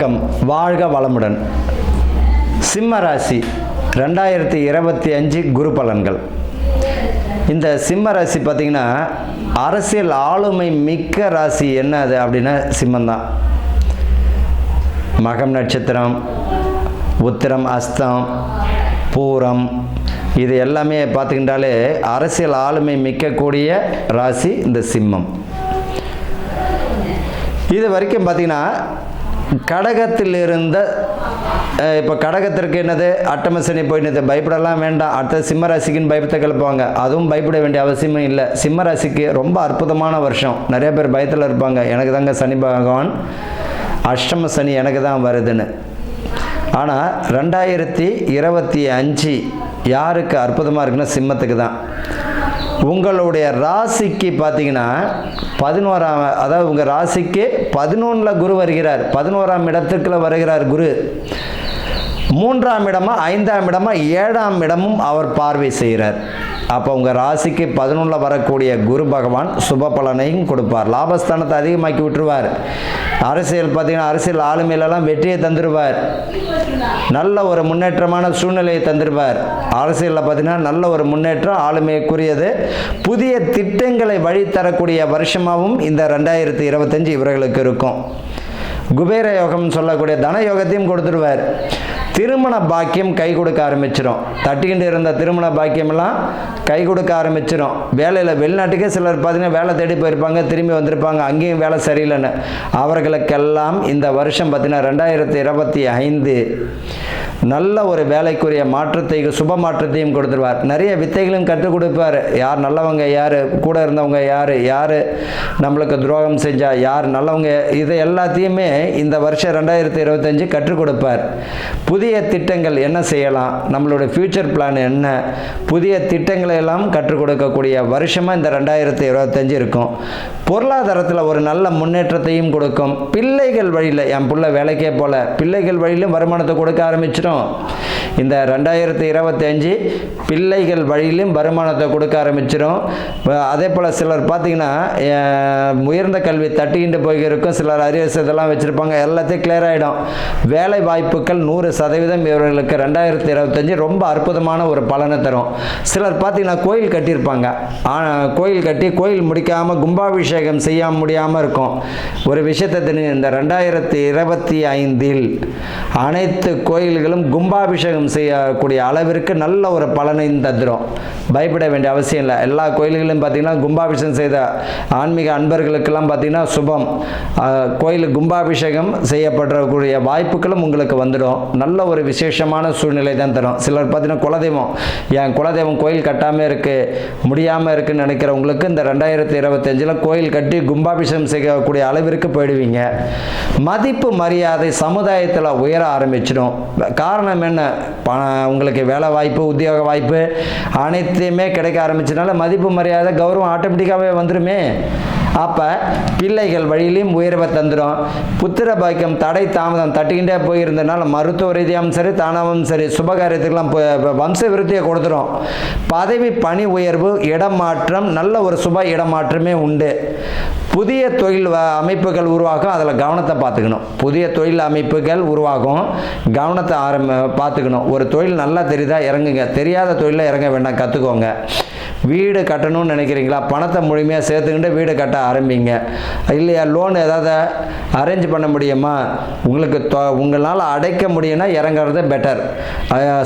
வணக்கம். வாழ்க வளமுடன். சிம்ம ராசி ரெண்டாயிரத்தி இருபத்தி அஞ்சு குரு பலன்கள். இந்த சிம்ம ராசி பார்த்திங்கன்னா அரசியல் ஆளுமை மிக்க ராசி. என்ன அது அப்படின்னா சிம்மந்தான் மகம் நட்சத்திரம் உத்திரம் அஸ்தம் பூரம் இது எல்லாமே பார்த்துக்கிட்டாலே அரசியல் ஆளுமை மிக்கக்கூடிய ராசி இந்த சிம்மம். இது வரைக்கும் பார்த்திங்கன்னா கடகத்தில் இருந்த இப்போ கடகத்திற்கு என்னது? அட்டம சனி போயிட்டு பயப்படலாம் வேண்டாம். அடுத்த சிம்ம ராசிக்குன்னு பயப்பத்தை கிளப்புவாங்க. அதுவும் பயப்பட வேண்டிய அவசியமும் இல்லை. சிம்ம ராசிக்கு ரொம்ப அற்புதமான வருஷம். நிறைய பேர் பயத்தில் இருப்பாங்க. எனக்கு தாங்க சனி பகவான். அஷ்டம சனி எனக்கு தான் வருதுன்னு. ஆனால் ரெண்டாயிரத்தி இருபத்தி அஞ்சு யாருக்கு அற்புதமாக இருக்குன்னா சிம்மத்துக்கு தான். உங்களுடைய ராசிக்கு பார்த்தீங்கன்னா பதினோராம் அதாவது உங்கள் ராசிக்கு பதினொன்றில் குரு வருகிறார். பதினோராம் இடத்துக்குள்ள வருகிறார் குரு. மூன்றாம் இடமா ஐந்தாம் இடமா ஏழாம் இடமும் அவர் பார்வை செய்கிறார். அப்போ உங்கள் ராசிக்கு பதினொன்றில் வரக்கூடிய குரு பகவான் சுப பலனையும் கொடுப்பார். லாபஸ்தானத்தை அதிகமாக்கி விட்டுருவார். அரசியல் பார்த்தீங்கன்னா அரசியல் ஆளுமையிலலாம் வெற்றியை தந்துடுவார் நல்ல ஒரு முன்னேற்றமான சூழ்நிலையை தந்துடுவார் அரசியலில் பார்த்தீங்கன்னா நல்ல ஒரு முன்னேற்றம் ஆளுமைக்குரியது. புதிய திட்டங்களை வழித்தரக்கூடிய வருஷமாகவும் இந்த ரெண்டாயிரத்தி இருபத்தஞ்சு இவர்களுக்கு இருக்கும். குபேர யோகம்னு சொல்லக்கூடிய தன யோகத்தையும் கொடுத்துருவார். திருமண பாக்கியம் கை கொடுக்க ஆரம்பிச்சிடும் தட்டிக்கிட்டு இருந்த திருமண பாக்கியமெல்லாம் கை கொடுக்க ஆரம்பிச்சிடும் வேலையில் வெளிநாட்டுக்கே சிலர் பார்த்தீங்கன்னா வேலை தேடி போயிருப்பாங்க திரும்பி வந்திருப்பாங்க அங்கேயும் வேலை சரியில்லைன்னு. அவர்களுக்கெல்லாம் இந்த வருஷம் பார்த்தீங்கன்னா ரெண்டாயிரத்தி இருபத்தி ஐந்து நல்ல ஒரு வேலைக்குரிய மாற்றத்தை சுப மாற்றத்தையும் கொடுத்துருவார். நிறைய வித்தைகளும் கற்றுக் கொடுப்பார். யார் நல்லவங்க யார் கூட இருந்தவங்க யார் யார் நம்மளுக்கு துரோகம் செஞ்சால் யார் நல்லவங்க இதை எல்லாத்தையுமே இந்த வருஷம் ரெண்டாயிரத்தி இருபத்தஞ்சு கற்றுக் கொடுப்பார். புதிய திட்டங்கள் என்ன செய்யலாம்? நம்மளுடைய ஃப்யூச்சர் பிளான் என்ன? புதிய திட்டங்களை எல்லாம் கற்றுக் கொடுக்கக்கூடிய வருஷமாக இந்த ரெண்டாயிரத்தி இருபத்தஞ்சு இருக்கும். பொருளாதாரத்தில் ஒரு நல்ல முன்னேற்றத்தையும் கொடுக்கும். பிள்ளைகள் வழியில் என் பிள்ளை வேலைக்கே போல பிள்ளைகள் வழியிலும் வருமானத்தை கொடுக்க ஆரம்பிச்சிடும் இந்த ரெண்டாயிரத்தி இருபத்தி அஞ்சு பிள்ளைகள் வழியிலும் வருமானத்தை கொடுக்க ஆரம்பிச்சிடும் அதே போல் சிலர் பார்த்தீங்கன்னா உயர்ந்த கல்வி தட்டிக்கிட்டு போயிருக்கும். சிலர் அரியர்ஸ் இதெல்லாம் வச்சுருப்பாங்க. எல்லாத்தையும் கிளியர் ஆகிடும் வேலை வாய்ப்புகள் நூறு சதவீதம் இவர்களுக்கு ரெண்டாயிரத்தி இருபத்தஞ்சு ரொம்ப அற்புதமான ஒரு பலனை தரும். சிலர் பார்த்தீங்கன்னா கோயில் கட்டியிருப்பாங்க. ஆனால் கோயில் கட்டி கோயில் முடிக்காமல் கும்பாபிஷேகம் செய்ய முடியாமல் இருக்கும். ஒரு விஷயத்தை தெரிஞ்சு இந்த ரெண்டாயிரத்தி இருபத்தி ஐந்தில் அனைத்து கோயில்களும் கும்பாபிஷேகம் செய்யக்கூடிய அளவிற்கு நல்ல ஒரு பலனையும் தந்துடும் பயப்பட வேண்டிய அவசியம் இல்லை. எல்லா கோயில்களையும் பார்த்தீங்கன்னா கும்பாபிஷேகம் செய்த ஆன்மீக அன்பர்களுக்கெல்லாம் பார்த்தீங்கன்னா சுபம். கோயில் கும்பாபிஷேகம் செய்யப்படக்கூடிய வாய்ப்புகளும் உங்களுக்கு வந்துடும். நல்ல ஒரு விசேஷமான சூழ்நிலை தான் தரும். சிலர் பார்த்தீங்கன்னா குலதெய்வம். என் குலதெய்வம் கோயில் கட்டாமல் இருக்குது முடியாமல் இருக்குன்னு நினைக்கிறவங்களுக்கு இந்த ரெண்டாயிரத்தி இருபத்தஞ்சில் கோயில் கட்டி கும்பாபிஷேகம் செய்யக்கூடிய அளவிற்கு போயிடுவீங்க. மதிப்பு மரியாதை சமுதாயத்தில் உயர ஆரம்பிச்சிடும். காரணம் என்ன? பண உங்களுக்கு வேலை வாய்ப்பு உத்தியோக வாய்ப்பு அனைத்தையுமே கிடைக்க ஆரம்பிச்சதுனால மதிப்பு மரியாதை கௌரவம் ஆட்டோமேட்டிக்காகவே வந்துடுமே அப்போ பிள்ளைகள் வழியிலையும் உயர்வை தந்துடும் புத்திர பாக்கியம் தடை தாமதம் தட்டிக்கிட்டே போயிருந்தனால மருத்துவ ரீதியாகவும் சரி தானாகவும் சரி சுபகாரியத்துக்கெல்லாம் வம்ச விருத்தியை கொடுத்துரும். பதவி பணி உயர்வு இடமாற்றம் நல்ல ஒரு சுப இடமாற்றமே உண்டு. புதிய தொழில் வ- அமைப்புகள் உருவாகும் அதில் கவனத்தை பார்த்துக்கணும். புதிய தொழில் அமைப்புகள் உருவாகும் கவனத்தை ஆரம்ப பார்த்துக்கணும். ஒரு தொழில் நல்லா தெரியுதா இறங்குங்க. தெரியாத தொழிலில் இறங்க வேண்டாம் கற்றுக்கோங்க வீடு கட்டணும்னு நினைக்கிறீங்களா? பணத்தை முழுமையாக சேர்த்துக்கிட்டு வீடு கட்ட ஆரம்பிங்க. இல்லையா? லோன் ஏதாவது அரேஞ்ச் பண்ண முடியுமா? உங்களுக்கு தொ உங்களால் அடைக்க முடியும்னா இறங்குறது பெட்டர்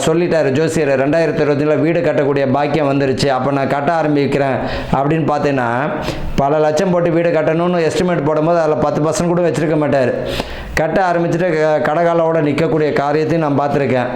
சொல்லிட்டார் ஜோசியர் ரெண்டாயிரத்தி இருபத்தஞ்சில் வீடு கட்டக்கூடிய பாக்கியம் வந்துருச்சு. அப்போ நான் கட்ட ஆரம்பிக்கிறேன். அப்படின்னு பார்த்தீங்கன்னா பல லட்சம் போட்டு வீடு கட்டணும்னு எஸ்டிமேட் போடும்போது அதில் பத்து பர்சன்ட் கூட வச்சுருக்க மாட்டார். கட்ட ஆரம்பிச்சுட்டு க- கடகாலோட நிற்கக்கூடிய காரியத்தையும் நான் பார்த்துருக்கேன்.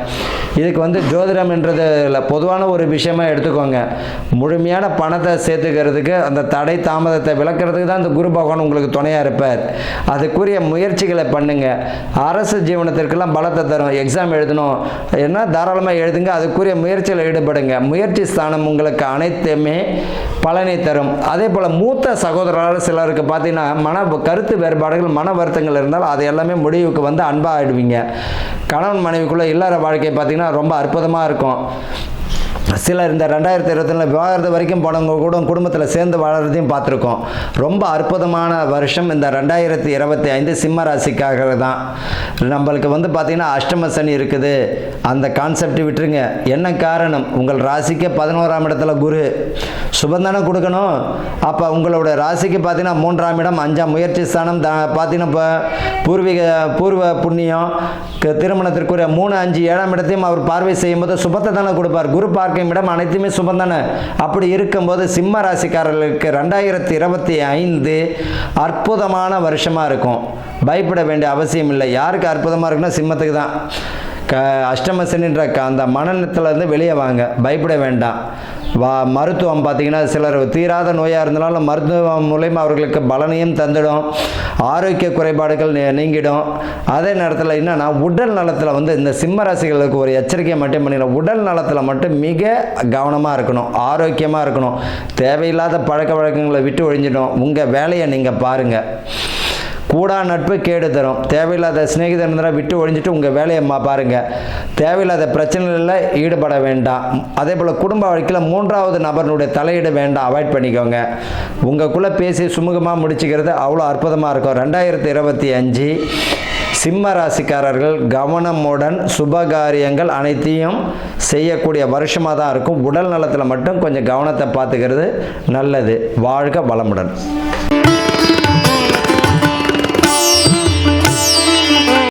இதுக்கு வந்து ஜோதிடம் என்றது இல்லை பொதுவான ஒரு விஷயமா எடுத்துக்கோங்க. முழுமையான பணத்தை சேர்த்துக்கிறதுக்கு அந்த தடை தாமதத்தை விளக்குறதுக்கு தான் இந்த குரு பகவான் உங்களுக்கு துணையாக இருப்பார். அதுக்குரிய முயற்சிகளை பண்ணுங்க. அரசு ஜீவனத்திற்கெல்லாம் பலத்தை தரும். எக்ஸாம் எழுதணும். என்ன? தாராளமாக எழுதுங்க. அதுக்குரிய முயற்சியில் ஈடுபடுங்க. முயற்சி ஸ்தானம் உங்களுக்கு அனைத்துமே பலனை தரும். அதே போல் மூத்த சகோதரர் சிலருக்கு பார்த்தீங்கன்னா மன கருத்து வேறுபாடுகள் மன வருத்தங்கள் இருந்தால் அது முடிவுக்கு வந்து அன்பாக ஆகிடுவீங்க கணவன் மனைவிக்குள்ளே இல்லற வாழ்க்கை பார்த்தீங்கன்னா ரொம்ப அற்புதமாக இருக்கும். சிலர் இந்த ரெண்டாயிரத்தி இருபத்தில விவாகரத்து வரைக்கும் போனவங்க கூட குடும்பத்தில் சேர்ந்து வாழறதையும் பார்த்துருக்கோம். ரொம்ப அற்புதமான வருஷம் இந்த ரெண்டாயிரத்தி இருபத்தி ஐந்து சிம்ம ராசிக்காக தான். நம்மளுக்கு வந்து பார்த்திங்கன்னா அஷ்டம சனி இருக்குது. அந்த கான்செப்ட் விட்டுருங்க. என்ன காரணம்? உங்கள் ராசிக்கு பதினோராம் இடத்துல குரு. சுபம் தானே கொடுக்கணும். அப்போ உங்களோட ராசிக்கு பார்த்தீங்கன்னா மூன்றாம் இடம் அஞ்சாம் முயற்சி ஸ்தானம் த பார்த்தீங்கன்னா இப்போ பூர்வீக பூர்வ புண்ணியம் திருமணத்திற்குரிய மூணு அஞ்சு ஏழாம் இடத்தையும் அவர் பார்வை செய்யும்போது சுபத்தை தானே கொடுப்பார். குரு பார்க்கும் இடம் அனைத்துமே சுபம் தானே? அப்படி இருக்கும்போது சிம்ம ராசிக்காரர்களுக்கு ரெண்டாயிரத்தி இருபத்தி ஐந்து அற்புதமான வருஷமாக இருக்கும். பயப்பட வேண்டிய அவசியம் இல்லை. யாருக்கு அற்புதமாக இருக்குன்னா சிம்மத்துக்கு தான். க அஷ்டமசனின்ற க அந்த மனநலத்திலேருந்து வெளியே வாங்க. பயப்பட வேண்டாம். வா மருத்துவம் பார்த்தீங்கன்னா சிலர் தீராத நோயாக இருந்தாலும் மருத்துவம் மூலயமா அவர்களுக்கு பலனையும் தந்துடும். ஆரோக்கிய குறைபாடுகள் நீ- நீங்கிடும். அதே நேரத்தில் என்னென்னா உடல் நலத்தில் வந்து இந்த சிம்ம ராசிகளுக்கு ஒரு எச்சரிக்கை மட்டும் பண்ணிடும் உடல் நலத்தில் மட்டும் மிக கவனமாக இருக்கணும். ஆரோக்கியமாக இருக்கணும். தேவையில்லாத பழக்க வழக்கங்களை விட்டு ஒழிஞ்சிடும். உங்கள் வேலையை நீங்கள் பாருங்கள் கூடா நட்பு கேடு தரும். தேவையில்லாத சிநேகிதன் இருந்தால் விட்டு ஒழிஞ்சிட்டு உங்கள் வேலையை பாருங்கள் தேவையில்லாத பிரச்சனைகளில் ஈடுபட வேண்டாம். அதே போல் குடும்ப வாழ்க்கையில் மூன்றாவது நபர்னுடைய தலையீடு வேண்டாம். அவாய்ட் பண்ணிக்கோங்க. உங்களுக்குள்ளே பேசி சுமூகமாக முடிச்சுக்கிறது அவ்வளோ அற்புதமாக இருக்கும். ரெண்டாயிரத்தி இருபத்தி அஞ்சு சிம்ம ராசிக்காரர்கள் கவனமுடன் சுபகாரியங்கள் அனைத்தையும் செய்யக்கூடிய வருஷமாக தான் இருக்கும். உடல் நலத்தில் மட்டும் கொஞ்சம் கவனத்தை பார்த்துக்கிறது நல்லது. வாழ்க வளமுடன்.